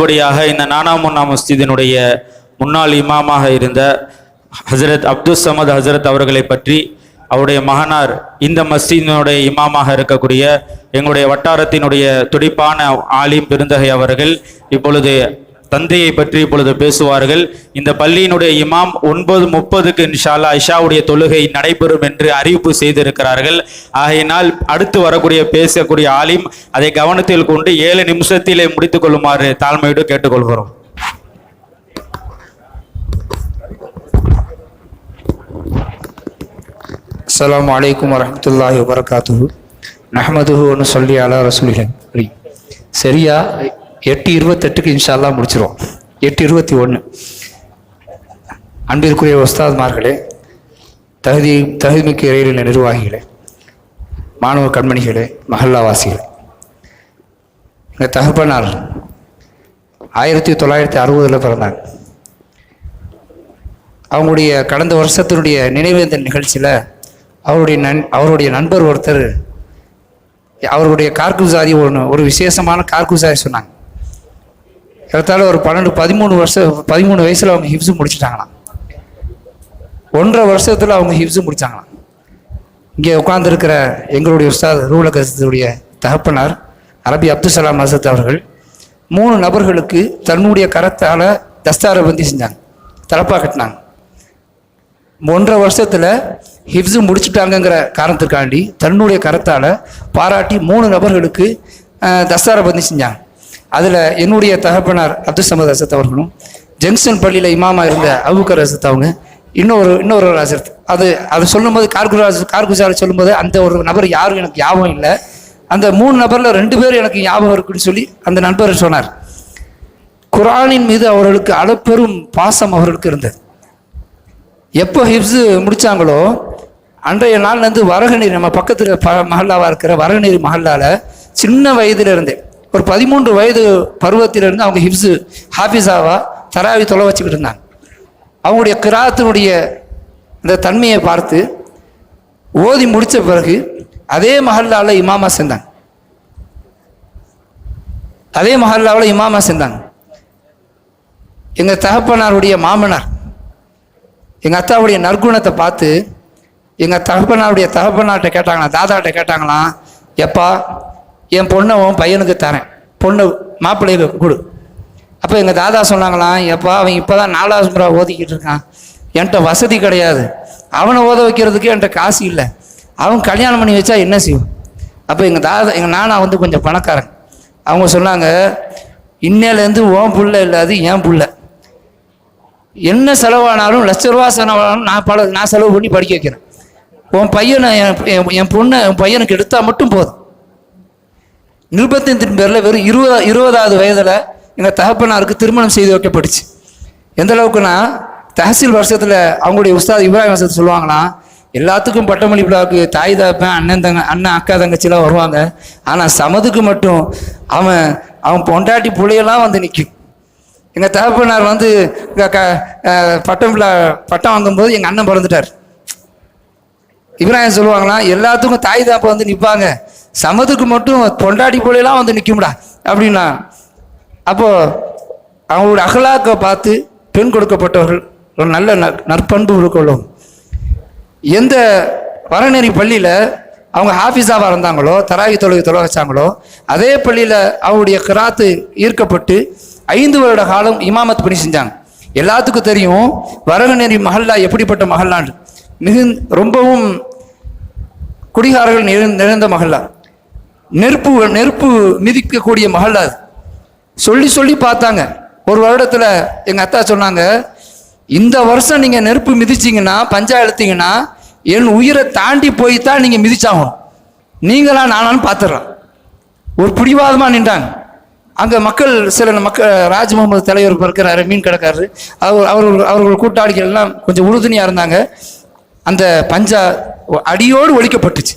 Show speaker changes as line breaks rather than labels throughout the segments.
இப்படியாக இந்த நானாமுன்னா மஸ்ஜிதினுடைய முன்னாள் இமாமாக இருந்த ஹசரத் அப்துல் சமத் ஹசரத் அவர்களை பற்றி அவருடைய மகனார் இந்த மஸ்ஜிதினுடைய இமாமாக இருக்கக்கூடிய எங்களுடைய வட்டாரத்தினுடைய துடிப்பான ஆலிம் பெருந்தகை அவர்கள் இப்பொழுது தந்தையை பற்றி இப்பொழுது பேசுவார்கள். இந்த பள்ளியினுடைய இமாம் ஒன்பது முப்பதுக்கு இன்ஷால்லா இஷாவுடைய தொழுகை நடைபெறும் என்று அறிவிப்பு செய்திருக்கிறார்கள். ஆகையினால் அடுத்து வரக்கூடிய பேசக்கூடிய ஆலிம் அதை கவனத்தில் கொண்டு ஏழு நிமிஷத்திலே முடித்துக் கொள்ளுமாறு தாழ்மையோடு கேட்டுக்கொள்கிறோம்.
அஸ்லாம் வலைக்கம் வரமத்துல்லாஹி வபரகாத்துஹு. நஹ்மதுஹு ஒன்று சொல்லி அலா ரசூலிஹன் சரியா? எட்டு இருபத்தெட்டுக்கு இன்ஷால்லாம் முடிச்சிருவோம். எட்டு இருபத்தி ஒன்று அன்பிற்குரிய உஸ்தாத்மார்களே தகுதி தகுதிமிக்க இறையிலுள்ள நிர்வாகிகளே மாணவ கண்மணிகளே மஹல்லாவாசிகளே. எங்கள் தகப்பனார் ஆயிரத்தி தொள்ளாயிரத்தி அறுபதில் பிறந்தாங்க அவங்களுடைய கடந்த வருஷத்தினுடைய நினைவேந்த நிகழ்ச்சியில் அவருடைய நன் அவருடைய நண்பர் ஒருத்தர் அவருடைய கார்குசாரி ஒன்று ஒரு விசேஷமான கார்குசாதி சொன்னாங்க. ஏறத்தாழ ஒரு பன்னெண்டு பதிமூணு வருஷம் பதிமூணு வயசில் அவங்க ஹிப்ஸு முடிச்சிட்டாங்களாம். ஒன்றரை வருஷத்தில் அவங்க ஹிப்ஸு முடித்தாங்களாம் இங்கே உட்காந்துருக்கிற எங்களுடைய உஸ்தாத் ரூல கசத்துடைய தகப்பனார் அரபி அப்துல் சலாம் அசத் அவர்கள் மூணு நபர்களுக்கு தன்னுடைய கரத்தால் தஸ்தாரை பந்தி செஞ்சாங்க தலப்பா கட்டினாங்க. ஒன்றரை வருஷத்தில் ஹிப்ஸு முடிச்சுட்டாங்கங்கிற காரணத்துக்காண்டி தன்னுடைய கரத்தால் பாராட்டி மூணு நபர்களுக்கு தஸ்தாரை பந்தி செஞ்சாங்க. அதில் என்னுடைய தகப்பனார் அப்துல் சமத் அசத் அவர்களும் ஜங்ஷன் பள்ளியில் இமாமா இருந்த அபுக்கர் அசத் அவங்க இன்னொரு இன்னொரு அசத். அது அதை சொல்லும்போது கார்குராஜ் கார்குசார் சொல்லும்போது அந்த ஒரு நபர் யாரும் எனக்கு ஞாபகம் இல்லை. அந்த மூணு நபரில் ரெண்டு பேர் எனக்கு ஞாபகம் இருக்குன்னு சொல்லி அந்த நண்பர் சொன்னார். குரானின் மீது அவர்களுக்கு அளப்பெரும் பாசம் அவர்களுக்கு இருந்தது. எப்போ ஹிப்ஸு முடித்தாங்களோ அன்றைய நாள்லேருந்து வரகநீர் நம்ம பக்கத்தில் ப மஹல்லாவாக இருக்கிற வரகநீர் மஹல்லால சின்ன வயதிலிருந்தே ஒரு பதிமூன்று வயது பருவத்திலிருந்து அவங்க ஹிப்ஸு ஹாஃபிஸாவா தராவி தொலை வச்சுக்கிட்டு இருந்தாங்க. அவங்களுடைய கிராத்தினுடைய அந்த தன்மையை பார்த்து ஓதி முடித்த பிறகு அதே மஹல்லாவில் இமாமா செஞ்சாங்க அதே மஹல்லாவில் இமாமா செஞ்சாங்க எங்கள் தகப்பனாருடைய மாமனார் எங்கள் அத்தாவுடைய நற்குணத்தை பார்த்து எங்கள் தகப்பனாருடைய தகப்பனார்கிட்ட கேட்டாங்களாம் தாதாட்ட கேட்டாங்களாம் எப்பா என் பொண்ணை உன் பையனுக்கு தரேன். பொண்ணு மாப்பிள்ளைக்கு கொடு. அப்போ எங்கள் தாதா சொன்னாங்களாம் எப்பா அவன் இப்போ தான் நாலாவது முறை ஓதிக்கிட்டு இருக்கான். என்கிட்ட வசதி கிடையாது. அவனை ஓத வைக்கிறதுக்கு என்கிட்ட காசு இல்லை. அவன் கல்யாணம் பண்ணி வச்சா என்ன செய்யும்? அப்போ எங்கள் தாதா எங்கள் நானா வந்து கொஞ்சம் பணக்காரன். அவங்க சொன்னாங்க இன்னையிலேருந்து உன் புள்ள இல்லாது என் புள்ள. என்ன செலவானாலும் லட்ச ரூபா செலவானாலும் நான் பல நான் செலவு பண்ணி படிக்க வைக்கிறேன். உன் பையனை என் என்- என் பொண்ணை என் பையனுக்கு எடுத்தால் மட்டும் போதும். நிர்பந்தத்தின் பேரில் வெறும் இருபதா இருபதாவது வயதில் எங்கள் தகப்பனாருக்கு திருமணம் செய்து வைக்கப்பட்டுச்சு. எந்த அளவுக்குன்னா தஹசீல் வருஷத்தில் அவங்களுடைய உஸ்தாத் இப்ராஹிம் வசதி சொல்லுவாங்கன்னா எல்லாத்துக்கும் பட்டமளி விழாவுக்கு தாய் தாப்பன் அண்ணன் தங்க அண்ணன் அக்கா தங்கச்சிலாம் வருவாங்க. ஆனால் சமதுக்கு மட்டும் அவன் அவன் பொண்டாட்டி புள்ளையெல்லாம் வந்து நிற்கும் எங்கள் தகப்பனார் வந்து க பட்டம் விழா பட்டம் வாங்கும்போது எங்கள் அண்ணன் பிறந்துட்டார். இப்ராஹிம் சொல்லுவாங்களாம் எல்லாத்துக்கும் தாய் தாப்பை வந்து நிற்பாங்க சமதுக்கு மட்டும் தொண்டாடி போலாம் வந்து நிற்கும்டா அப்படின்னா அப்போது அவங்களோட அகலாக்கை பார்த்து பெண் கொடுக்கப்பட்டவர்கள் ஒரு நல்ல ந நற்பண்பு இருக்கணும் எந்த வரநெறி பள்ளியில் அவங்க ஹாஃபிஸாவாக இருந்தாங்களோ தராகி தொழுகை தொலை வச்சாங்களோ அதே பள்ளியில் அவருடைய கிராத்து ஈர்க்கப்பட்டு ஐந்து வருட காலம் இமாமத் பணி செஞ்சாங்க. எல்லாத்துக்கும் தெரியும் வரகநெறி மஹல்லா எப்படிப்பட்ட மஹல்லான்னு. மிகு ரொம்பவும் குடிகாரர்கள் நிறைந்த நிறைந்த மஹல்லா. நெருப்பு நெருப்பு மிதிக்கக்கூடிய மகள் அது. சொல்லி சொல்லி பார்த்தாங்க. ஒரு வருடத்தில் எங்கள் அத்தா சொன்னாங்க இந்த வருஷம் நீங்கள் நெருப்பு மிதிச்சிங்கன்னா பஞ்சா எழுத்திங்கன்னா என் உயிரை தாண்டி போய் தான் நீங்கள் மிதிச்சாகணும். நீங்களா நானான்னு பார்த்துடுறோம் ஒரு பிடிவாதமாக நின்றாங்க. அங்கே மக்கள் சில மக்கள் ராஜ் முகமது தலைவர் இருக்கிறாரு மீன் கடைக்காரரு. அவர் அவர்கள் அவர்கள் கூட்டாளிகள் எல்லாம் கொஞ்சம் உறுதுணையாக இருந்தாங்க. அந்த பஞ்சா அடியோடு ஒழிக்கப்பட்டுச்சு.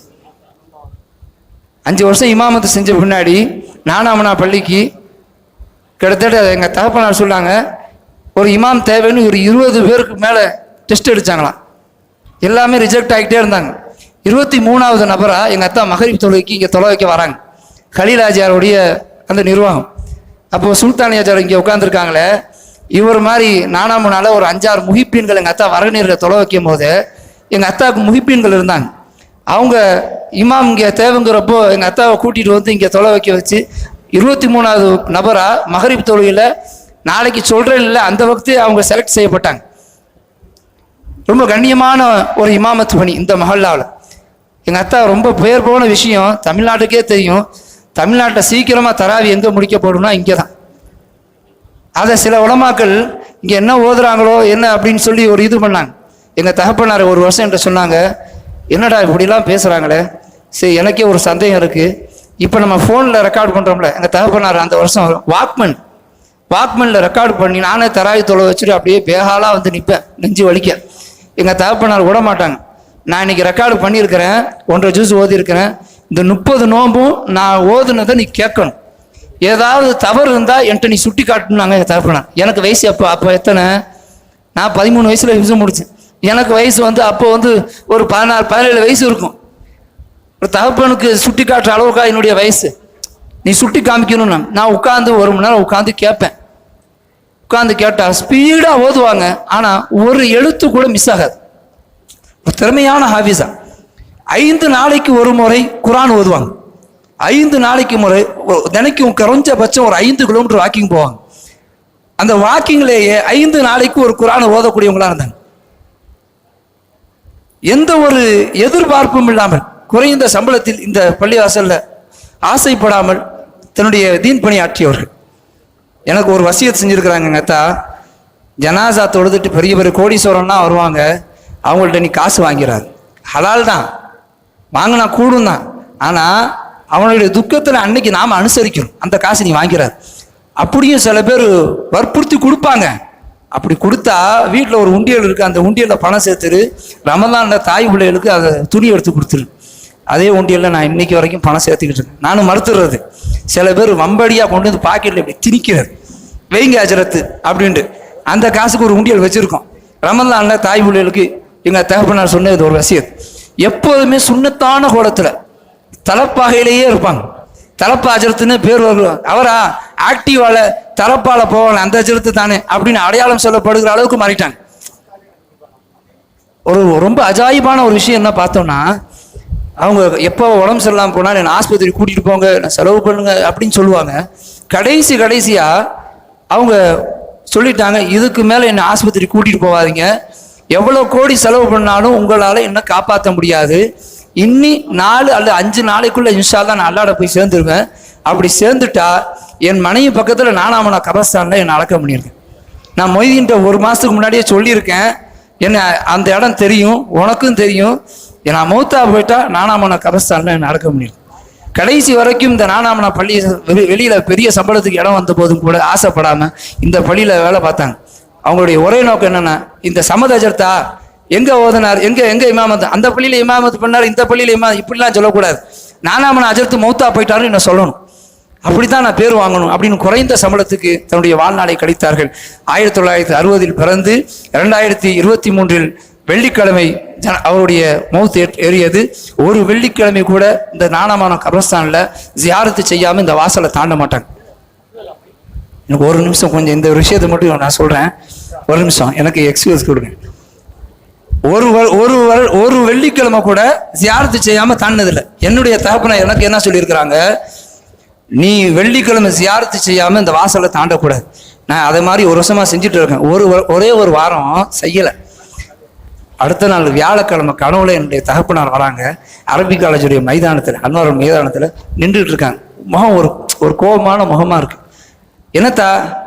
அஞ்சு வருஷம் இமாமத்து செஞ்ச பின்னாடி நானாமனா பள்ளிக்கு கிட்டத்தட்ட எங்கள் தகப்பனார் சொன்னாங்க ஒரு இமாம் தேவைன்னு ஒரு இருபது பேருக்கு மேலே டெஸ்ட் எடுத்தாங்களாம் எல்லாமே ரிஜெக்ட் ஆகிட்டே இருந்தாங்க. இருபத்தி மூணாவது நபராக எங்கள் அத்தா மகரிப் தொழுகைக்கு இங்கே தொலை வைக்க வராங்க. கலீலாஜியாருடைய அந்த நிர்வாகம். அப்போது சுல்தானியாஜார் இங்கே உட்காந்துருக்காங்களே இவர் மாதிரி நானாமுனால ஒரு அஞ்சாறு முகிப்பீன்கள் எங்கள் அத்தா வரநீரில் தொலை வைக்கும் போது எங்கள் அத்தாவுக்கு முகிப்பீன்கள் இருந்தாங்க. அவங்க இமாம் இங்கே தேவைங்கிறப்போ எங்கள் அத்தாவை கூட்டிகிட்டு வந்து இங்கே தொலை வைக்க வச்சு இருபத்தி மூணாவது நபராக மகரிப் தொழுகையில் நாளைக்கு சொல்கிறேன் இல்லை அந்த வகுத்து அவங்க செலக்ட் செய்யப்பட்டாங்க. ரொம்ப கண்ணியமான ஒரு இமாமத்து பணி இந்த மஹல்லாவில் எங்கள் அத்தா ரொம்ப பெயர் போன விஷயம் தமிழ்நாட்டுக்கே தெரியும். தமிழ்நாட்டில் சீக்கிரமாக தராவி எங்கே முடிக்கப்படும்னா இங்கே தான் அதை சில உலமாக்கள் இங்கே என்ன ஓதுறாங்களோ என்ன அப்படின்னு சொல்லி ஒரு இது பண்ணாங்க. எங்கள் தகப்பனார் ஒரு வருஷம் என்கிட்ட சொன்னாங்க என்னடா இப்படிலாம் பேசுகிறாங்களே சரி எனக்கே ஒரு சந்தேகம் இருக்குது இப்போ நம்ம ஃபோனில் ரெக்கார்ட் பண்ணுறோம்ல எங்கள் தகப்பனார் அந்த வருஷம் வாக்மன் வாக்மனில் ரெக்கார்டு பண்ணி நானே தராய் தொலை வச்சுட்டு அப்படியே பேகாலாக வந்து நிற்பேன் நெஞ்சு வலிக்க. எங்கள் தகப்பனார் விட மாட்டாங்க. நான் இன்னைக்கு ரெக்கார்டு பண்ணியிருக்கிறேன் ஒன்றரை ஜூஸ் ஓதியிருக்கிறேன். இந்த முப்பது நோம்பும் நான் ஓதுனதை நீ கேட்கணும். ஏதாவது தவறு இருந்தால் என்கிட்ட நீ சுட்டி காட்டணும்னாங்க எங்கள் தகப்பனார். எனக்கு வயசு அப்போ அப்போ எத்தனை? நான் பதிமூணு வயசில் விசம் முடிச்சேன். எனக்கு வயசு வந்து அப்போ வந்து ஒரு பதினாறு பதினேழு வயசு இருக்கும். ஒரு தகப்பனுக்கு சுட்டி காட்டுற அளவுக்கா என்னுடைய வயசு. நீ சுட்டி காமிக்கணும் நான் உட்காந்து ஒரு மணி நேரம் உட்காந்து கேட்பேன். உட்காந்து கேட்டால் ஸ்பீடாக ஓதுவாங்க. ஆனால் ஒரு எழுத்து கூட மிஸ் ஆகாது. ஒரு திறமையான ஹாஃபிஸா. ஐந்து நாளைக்கு ஒரு முறை குரான் ஓதுவாங்க. ஐந்து நாளைக்கு முறை ஒரு- தினைக்கும் குறைஞ்சபட்சம் ஒரு ஐந்து கிலோமீட்டர் வாக்கிங் போவாங்க. அந்த வாக்கிங்லேயே ஐந்து நாளைக்கு ஒரு குரான் ஓதக்கூடியவங்களா இருந்தாங்க. எந்த ஒரு எதிர்பார்ப்பும் இல்லாமல் குறைந்த சம்பளத்தில் இந்த பள்ளிவாசலில் ஆசைப்படாமல் தன்னுடைய தீன் பணியாற்றியவர்கள் எனக்கு ஒரு வசியத்தை செஞ்சுருக்கிறாங்க அத்தா ஜனாசா தொழுதுட்டு பெரிய பெரிய கோடீஸ்வரம்லாம் வருவாங்க. அவங்கள்ட்ட நீ காசு வாங்கிறாரு ஹலால் தான். வாங்கினா கூடும் தான். ஆனால் அவனுடைய துக்கத்தில் அன்னைக்கு நாம் அனுசரிக்கணும். அந்த காசு நீ வாங்கிறாரு அப்படியும் சில பேர் வற்புறுத்தி கொடுப்பாங்க. அப்படி கொடுத்தா வீட்டில் ஒரு உண்டியல் இருக்குது அந்த உண்டியலில் பணம் சேர்த்துரு ரமதானில் தாய் பிள்ளைகளுக்கு அதை துணி எடுத்து கொடுத்துரு. அதே உண்டியலில் நான் இன்னைக்கு வரைக்கும் பணம் சேர்த்துக்கிட்டு இருக்கேன். நானும் மறுத்துடுறது. சில பேர் வம்படியாக கொண்டு வந்து பாக்கெட்டில் இப்படி திணிக்கிறது வெயிங்க அஜரத்து அப்படின்ட்டு. அந்த காசுக்கு ஒரு உண்டியல் வச்சுருக்கோம். ரமதானில் தாய் பிள்ளைகளுக்கு எங்கள் தகப்பனார் சொன்னது ஒரு வசியத். எப்போதுமே சுண்ணத்தான கோலத்தில் தலப்பாகையிலேயே இருப்பாங்க. தலப்பா அஜரத்துன்னு பேர் வரும் அவரா ஆக்டிவால தலப்பால போவாங்க. அந்த அஜரத்து தானே அப்படின்னு அடையாளம் சொல்லப்படுகிற அளவுக்கு மாறிட்டாங்க. ஒரு ரொம்ப அஜாயிபான ஒரு விஷயம் என்ன பார்த்தோம்னா அவங்க எப்போ உடம்பு சரியில்லாமல் போனால் என்னை ஆஸ்பத்திரி கூட்டிகிட்டு போங்க நான் செலவு பண்ணுங்க அப்படின்னு சொல்லுவாங்க. கடைசி கடைசியாக அவங்க சொல்லிட்டாங்க இதுக்கு மேலே என்னை ஆஸ்பத்திரி கூட்டிகிட்டு போகாதீங்க. எவ்வளோ கோடி செலவு பண்ணாலும் உங்களால் என்ன காப்பாற்ற முடியாது. இன்னி நாலு அல்லது அஞ்சு நாளைக்குள்ள தான் நான் அல்லாட போய் சேர்ந்துருவேன். அப்படி சேர்ந்துட்டா என் மனைவி பக்கத்தில் நானாம நான் கபஸ்தானில் என்னை அடக்கம் பண்ணியிருக்கேன். நான் மொய்தீன்ட்ட ஒரு மாதத்துக்கு முன்னாடியே சொல்லியிருக்கேன் என்ன அந்த இடம் தெரியும் உனக்கும் தெரியும். நான் மௌத்தா போயிட்டா நானாமன கபஸ்தானில் நடக்க முடியும். கடைசி வரைக்கும் இந்த நானாமன பள்ளி வெளி வெளியில் பெரிய சம்பளத்துக்கு இடம் வந்த போதும் கூட ஆசைப்படாமல் இந்த பள்ளியில் வேலை பார்த்தாங்க. அவங்களுடைய ஒரே நோக்கம் என்னென்னா இந்த சமதஜர்த்தா எங்கே ஓதனார் எங்கே எங்கே இமாமத் அந்த பள்ளியில் இமாமத் பண்ணார் இந்த பள்ளியில் இமா இப்படிலாம் சொல்லக்கூடாது. நானாமன அஜர்த்து மௌத்தா போயிட்டாருன்னு என்ன சொல்லணும்? அப்படி தான் நான் பேர் வாங்கணும் அப்படின்னு குறைந்த சம்பளத்துக்கு தன்னுடைய வாழ்நாளை கழித்தார்கள். ஆயிரத்தி தொள்ளாயிரத்தி அறுபதில் பிறந்து இரண்டாயிரத்தி இருபத்தி மூன்றில் வெள்ளிக்கிழமை ஜன அவருடைய மௌத் ஏற்- ஏறியது. ஒரு வெள்ளிக்கிழமை கூட இந்த நாணமான கபரஸ்தானில் ஜியாரத்து செய்யாமல் இந்த வாசலை தாண்ட மாட்டாங்க. எனக்கு ஒரு நிமிஷம் கொஞ்சம் இந்த விஷயத்தை மட்டும் நான் சொல்கிறேன் ஒரு நிமிஷம் எனக்கு எக்ஸ்கியூஸ் கொடுங்க. ஒரு ஒரு ஒரு வெள்ளிக்கிழமை கூட ஜியாரத்து செய்யாமல் தாண்டினதில்லை. என்னுடைய தகப்பனை எனக்கு என்ன சொல்லியிருக்கிறாங்க? நீ வெள்ளிக்கிழமை சியார்த்து செய்யாமல் இந்த வாசலை தாண்டக்கூடாது. நான் அதை மாதிரி ஒரு வருஷமாக செஞ்சுட்டு இருக்கேன். ஒரு ஒரே ஒரு வாரம் செய்யலை. அடுத்த நாள் வியாழக்கிழமை கனவுல என்னுடைய தகப்பனார் வராங்க. அரபி காலேஜுடைய மைதானத்தில் அன்வாரம் மைதானத்தில் நின்றுட்டு இருக்காங்க. முகம் ஒரு ஒரு கோபமான முகமாக இருக்கு. என்னத்தா?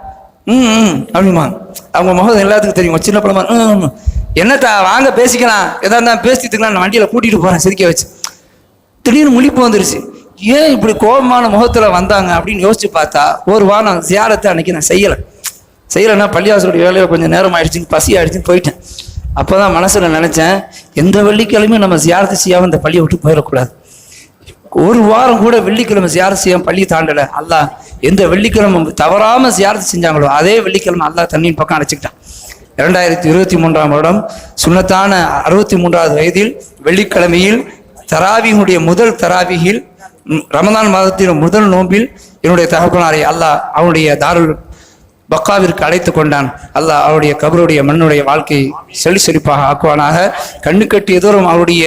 ம் ம் அப்படிமா. அவங்க முகம் எல்லாத்துக்கும் தெரியும். சின்ன பழமா ம் ம். என்னத்தா? வாங்க பேசிக்கலாம். எதா இருந்தால் பேசிட்டுக்கலாம் நான் வண்டியில் கூட்டிகிட்டு போகிறேன் சிரிக்க வச்சு. திடீர்னு முழிப்பு வந்துருச்சு. ஏன் இப்படி கோபமான முகத்தில் வந்தாங்க அப்படின்னு யோசிச்சு பார்த்தா ஒரு வாரம் ஜியாரத்தை அன்னைக்கு நான் செய்யலை. செய்யலைன்னா பள்ளிவாசலுடைய வேலையில் கொஞ்சம் நேரம் ஆயிடுச்சுன்னு பசி ஆயிடுச்சுன்னு போயிட்டேன். அப்போ தான் மனசில் நினச்சேன் எந்த வெள்ளிக்கிழமையும் நம்ம ஜியாரத்து செய்யாமல் இந்த பள்ளியை விட்டு போயிடக்கூடாது. ஒரு வாரம் கூட வெள்ளிக்கிழமை ஜியாரத்து செய்யாமல் பள்ளி தாண்டலை. அல்லா எந்த வெள்ளிக்கிழமை தவறாமல் ஜியாரத்து செஞ்சாங்களோ அதே வெள்ளிக்கிழமை அல்லா தண்ணியின் பக்கம் அடைச்சிக்கிட்டான். இரண்டாயிரத்தி இருபத்தி மூன்றாம் வருடம் சுன்னத்தான அறுபத்தி மூன்றாவது வயதில் வெள்ளிக்கிழமையில் தராவியினுடைய முதல் தராவியில் ரமதான் மாதத்தின் முதல் நோம்பில் என்னுடைய தகப்பனாரை அல்லாஹ் அவனுடைய தாருள் பக்காவிற்கு அழைத்து கொண்டான். அல்லாஹ் அவருடைய கபருடைய மண்ணுடைய வாழ்க்கையை செழி செழிப்பாக ஆக்குவானாக. கண்ணு கட்டிய தூரம் அவருடைய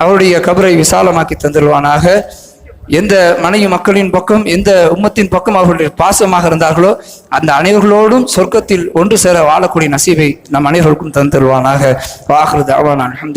அவருடைய கபரை விசாலமாக்கி தந்துடுவானாக எந்த மனைவி மக்களின் பக்கம் எந்த உம்மத்தின் பக்கம் அவர்களுடைய பாசமாக இருந்தார்களோ அந்த அனைவர்களோடும் சொர்க்கத்தில் ஒன்று சேர வாழக்கூடிய நசீவை நம் அனைவருக்கும் தந்துடுவானாக வாஹ்ருத் நான் அலமது